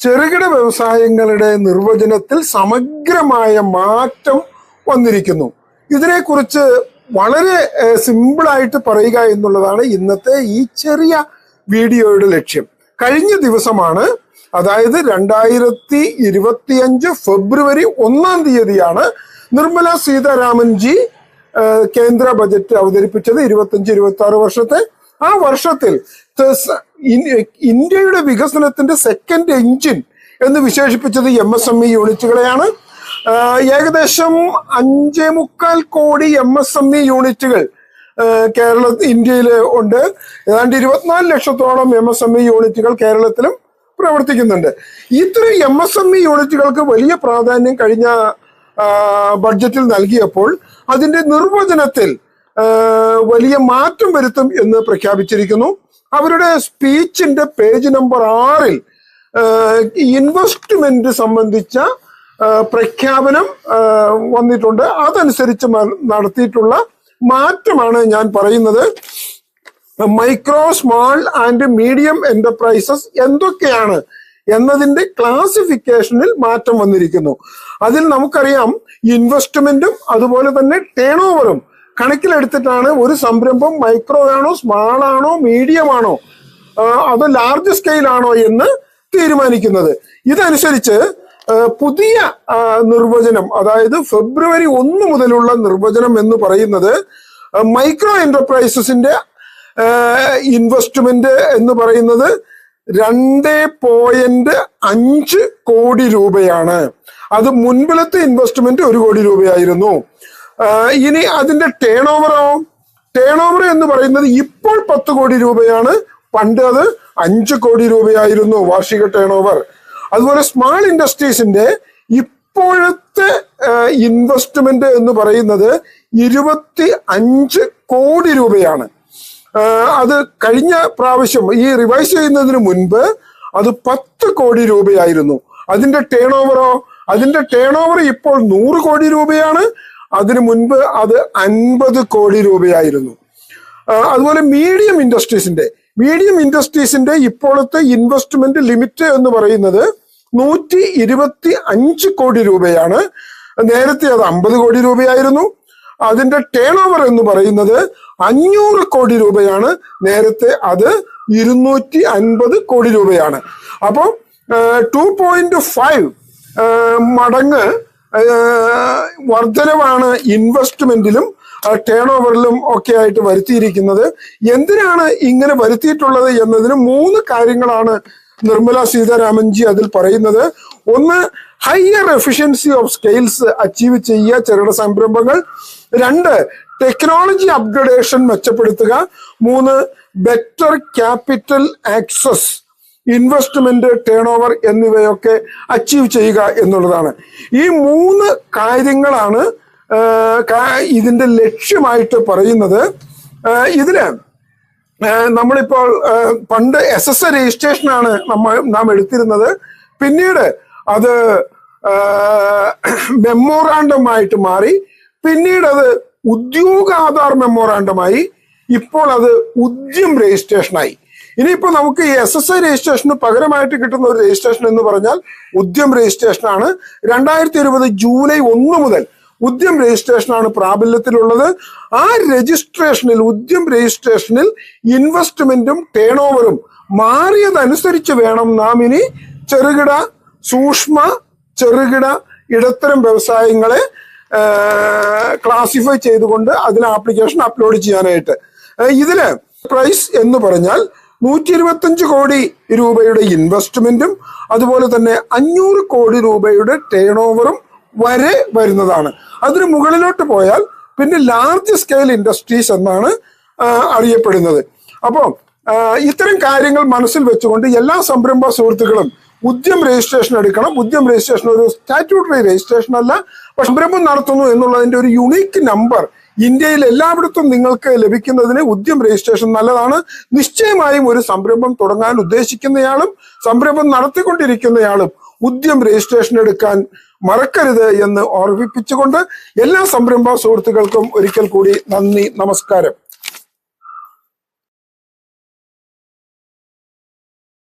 ചെറുകിട വ്യവസായങ്ങളുടെ നിർവചനത്തിൽ സമഗ്രമായ മാറ്റം വന്നിരിക്കുന്നു. ഇതിനെക്കുറിച്ച് വളരെ സിമ്പിളായിട്ട് പറയുക എന്നുള്ളതാണ് ഇന്നത്തെ ഈ ചെറിയ വീഡിയോയുടെ ലക്ഷ്യം. കഴിഞ്ഞ ദിവസമാണ് അതായത് രണ്ടായിരത്തി ഇരുപത്തിയഞ്ച് ഫെബ്രുവരി ഒന്നാം തീയതിയാണ് നിർമ്മല സീതാരാമൻ ജി കേന്ദ്ര ബജറ്റ് അവതരിപ്പിച്ചത് ഇരുപത്തിയഞ്ച് ഇരുപത്തി ആറ് വർഷത്തെ ആ വർഷത്തിൽ ഇന്ത്യയുടെ വികസനത്തിന്റെ സെക്കൻഡ് എഞ്ചിൻ എന്ന് വിശേഷിപ്പിച്ചത് എം എസ് എം ഇ യൂണിറ്റുകളെയാണ്. ഏകദേശം അഞ്ചേ മുക്കാൽ കോടി എം എസ് എം ഇ യൂണിറ്റുകൾ കേരള ഇന്ത്യയിൽ ഉണ്ട്. ഏതാണ്ട് ഇരുപത്തിനാല് ലക്ഷത്തോളം എം എസ് എം ഇ യൂണിറ്റുകൾ കേരളത്തിലും പ്രവർത്തിക്കുന്നുണ്ട്. ഇത്തരം എം എസ് എം ഇ യൂണിറ്റുകൾക്ക് വലിയ പ്രാധാന്യം കഴിഞ്ഞ ബഡ്ജറ്റിൽ നൽകിയപ്പോൾ അതിന്റെ നിർവചനത്തിൽ വലിയ മാറ്റം വരുത്തും എന്ന് പ്രഖ്യാപിച്ചിരിക്കുന്നു. അവരുടെ സ്പീച്ചിന്റെ പേജ് നമ്പർ ആറിൽ ഇൻവെസ്റ്റ്മെന്റ് സംബന്ധിച്ച പ്രഖ്യാപനം വന്നിട്ടുണ്ട്. അതനുസരിച്ച് നടത്തിയിട്ടുള്ള മാറ്റമാണ് ഞാൻ പറയുന്നത്. Micro small and medium enterprises എന്തൊക്കെയാണ് എന്നതിന്റെ ക്ലാസിഫിക്കേഷനിൽ മാറ്റം വന്നിരിക്കുന്നു. അതിൽ നമുക്കറിയാം ഇൻവെസ്റ്റ്മെന്റും അതുപോലെ തന്നെ ടേൺ ഓവറും കണക്കിലെടുത്തിട്ടാണ് ഒരു സംരംഭം മൈക്രോ ആണോ സ്മാൾ ആണോ മീഡിയം ആണോ അതോ ലാർജ് സ്കെയിലാണോ എന്ന് തീരുമാനിക്കുന്നത്. ഇതനുസരിച്ച് പുതിയ നിർവചനം അതായത് ഫെബ്രുവരി ഒന്ന് മുതലുള്ള നിർവചനം എന്ന് പറയുന്നത് മൈക്രോ എന്റർപ്രൈസസിന്റെ ഇൻവെസ്റ്റ്മെന്റ് എന്ന് പറയുന്നത് രണ്ട് പോയിന്റ് അഞ്ച് കോടി രൂപയാണ്. അത് മുൻപിലത്തെ ഇൻവെസ്റ്റ്മെന്റ് ഒരു കോടി രൂപയായിരുന്നു. ഇനി അതിന്റെ ടേൺ ഓവറോ ടേൺ ഓവർ എന്ന് പറയുന്നത് ഇപ്പോൾ പത്ത് കോടി രൂപയാണ്. പണ്ട് അത് അഞ്ച് കോടി രൂപയായിരുന്നു വാർഷിക ടേൺ ഓവർ അതുപോലെ സ്മാൾ ഇൻഡസ്ട്രീസിന്റെ ഇപ്പോഴത്തെ ഇൻവെസ്റ്റ്മെന്റ് എന്ന് പറയുന്നത് ഇരുപത്തി അഞ്ച് കോടി രൂപയാണ്. അത് കഴിഞ്ഞ പ്രാവശ്യം ഈ റിവൈസ് ചെയ്യുന്നതിന് മുൻപ് അത് പത്ത് കോടി രൂപയായിരുന്നു. അതിന്റെ ടേൺ ഓവറോ അതിന്റെ ടേൺ ഓവർ ഇപ്പോൾ നൂറ് കോടി രൂപയാണ്. അതിനു മുൻപ് അത് അൻപത് കോടി രൂപയായിരുന്നു. അതുപോലെ മീഡിയം ഇൻഡസ്ട്രീസിന്റെ മീഡിയം ഇൻഡസ്ട്രീസിന്റെ ഇപ്പോഴത്തെ ഇൻവെസ്റ്റ്മെന്റ് ലിമിറ്റ് എന്ന് പറയുന്നത് നൂറ്റി ഇരുപത്തി അഞ്ച് കോടി രൂപയാണ്. നേരത്തെ അത് അമ്പത് കോടി രൂപയായിരുന്നു. അതിന്റെ ടേൺ ഓവർ എന്ന് പറയുന്നത് അഞ്ഞൂറ് കോടി രൂപയാണ്. നേരത്തെ അത് ഇരുന്നൂറ്റി അൻപത് കോടി രൂപയാണ്. അപ്പോൾ ടു പോയിന്റ് ഫൈവ് മടങ്ങ് വർധനവാണ് ഇൻവെസ്റ്റ്മെന്റിലും ടേൺ ഓവറിലും ഒക്കെ ആയിട്ട് വരുത്തിയിരിക്കുന്നത്. എന്തിനാണ് ഇങ്ങനെ വരുത്തിയിട്ടുള്ളത് എന്നതിന് മൂന്ന് കാര്യങ്ങളാണ് നിർമ്മല സീതാരാമൻജി അതിൽ പറയുന്നത്. ഒന്ന് higher efficiency of scales achieve ചെയ്യുക ചെറുകിട സംരംഭങ്ങൾ. രണ്ട് ടെക്നോളജി അപ്ഗ്രഡേഷൻ മെച്ചപ്പെടുത്തുക. മൂന്ന് better capital access investment turnover എന്നിവയൊക്കെ അച്ചീവ് ചെയ്യുക എന്നുള്ളതാണ്. ഈ മൂന്ന് കാര്യങ്ങളാണ് ഇതിന്റെ ലക്ഷ്യമായിട്ട് പറയുന്നത്. ഇതിന് നമ്മളിപ്പോൾ പണ്ട് എസ് എസ് എ രജിസ്ട്രേഷനാണ് നമ്മൾ നാം എടുത്തിരുന്നത്. പിന്നീട് അത് മെമ്മോറാണ്ടമായിട്ട് മാറി. പിന്നീട് അത് ഉദ്യോഗാധാർ മെമ്മോറാണ്ടമായി ഇപ്പോൾ അത് ഉദ്യം രജിസ്ട്രേഷനായി. ഇനിയിപ്പോ നമുക്ക് ഈ എസ് എസ് ഐ രജിസ്ട്രേഷന് പകരമായിട്ട് കിട്ടുന്ന ഒരു രജിസ്ട്രേഷൻ എന്ന് പറഞ്ഞാൽ ഉദ്യം രജിസ്ട്രേഷൻ ആണ്. രണ്ടായിരത്തി ഇരുപത് ജൂലൈ ഒന്ന് മുതൽ ഉദ്യം രജിസ്ട്രേഷൻ ആണ് പ്രാബല്യത്തിലുള്ളത്. ആ രജിസ്ട്രേഷനിൽ ഉദ്യം രജിസ്ട്രേഷനിൽ ഇൻവെസ്റ്റ്മെന്റും ടേൺ ഓവറും മാറിയതനുസരിച്ച് വേണം നാം ഇനി ചെറുകിട സൂക്ഷ്മ ചെറുകിട ഇടത്തരം വ്യവസായങ്ങളെ ക്ലാസിഫൈ ചെയ്തുകൊണ്ട് അതിന് ആപ്ലിക്കേഷൻ അപ്ലോഡ് ചെയ്യാനായിട്ട്. ഇതിൽ പ്രൈസ് എന്ന് പറഞ്ഞാൽ നൂറ്റി ഇരുപത്തഞ്ച് കോടി രൂപയുടെ ഇൻവെസ്റ്റ്മെന്റും അതുപോലെ തന്നെ അഞ്ഞൂറ് കോടി രൂപയുടെ ടേൺ ഓവറും വരെ വരുന്നതാണ്. അതിന് മുകളിലോട്ട് പോയാൽ പിന്നെ ലാർജ് സ്കെയിൽ ഇൻഡസ്ട്രീസ് എന്നാണ് അറിയപ്പെടുന്നത്. അപ്പോൾ ഇത്തരം കാര്യങ്ങൾ മനസ്സിൽ വെച്ചുകൊണ്ട് എല്ലാ സംരംഭ സുഹൃത്തുക്കളും ഉദ്യം രജിസ്ട്രേഷൻ എടുക്കണം. ഉദ്യം രജിസ്ട്രേഷൻ ഒരു സ്റ്റാറ്റ്യൂട്ടറി രജിസ്ട്രേഷൻ അല്ല. സംരംഭം നടത്തുന്നു എന്നുള്ളതിന്റെ ഒരു യുണീക്ക് നമ്പർ ഇന്ത്യയിൽ എല്ലായിടത്തും നിങ്ങൾക്ക് ലഭിക്കുന്നതിന് ഉദ്യം രജിസ്ട്രേഷൻ നല്ലതാണ്. നിശ്ചയമായും ഒരു സംരംഭം തുടങ്ങാൻ ഉദ്ദേശിക്കുന്നയാളും സംരംഭം നടത്തിക്കൊണ്ടിരിക്കുന്നയാളും ഉദ്യം രജിസ്ട്രേഷൻ എടുക്കാൻ മറക്കരുത് എന്ന് ഓർമ്മിപ്പിച്ചുകൊണ്ട് എല്ലാ സംരംഭ സുഹൃത്തുക്കൾക്കും ഒരിക്കൽ കൂടി നന്ദി നമസ്കാരം.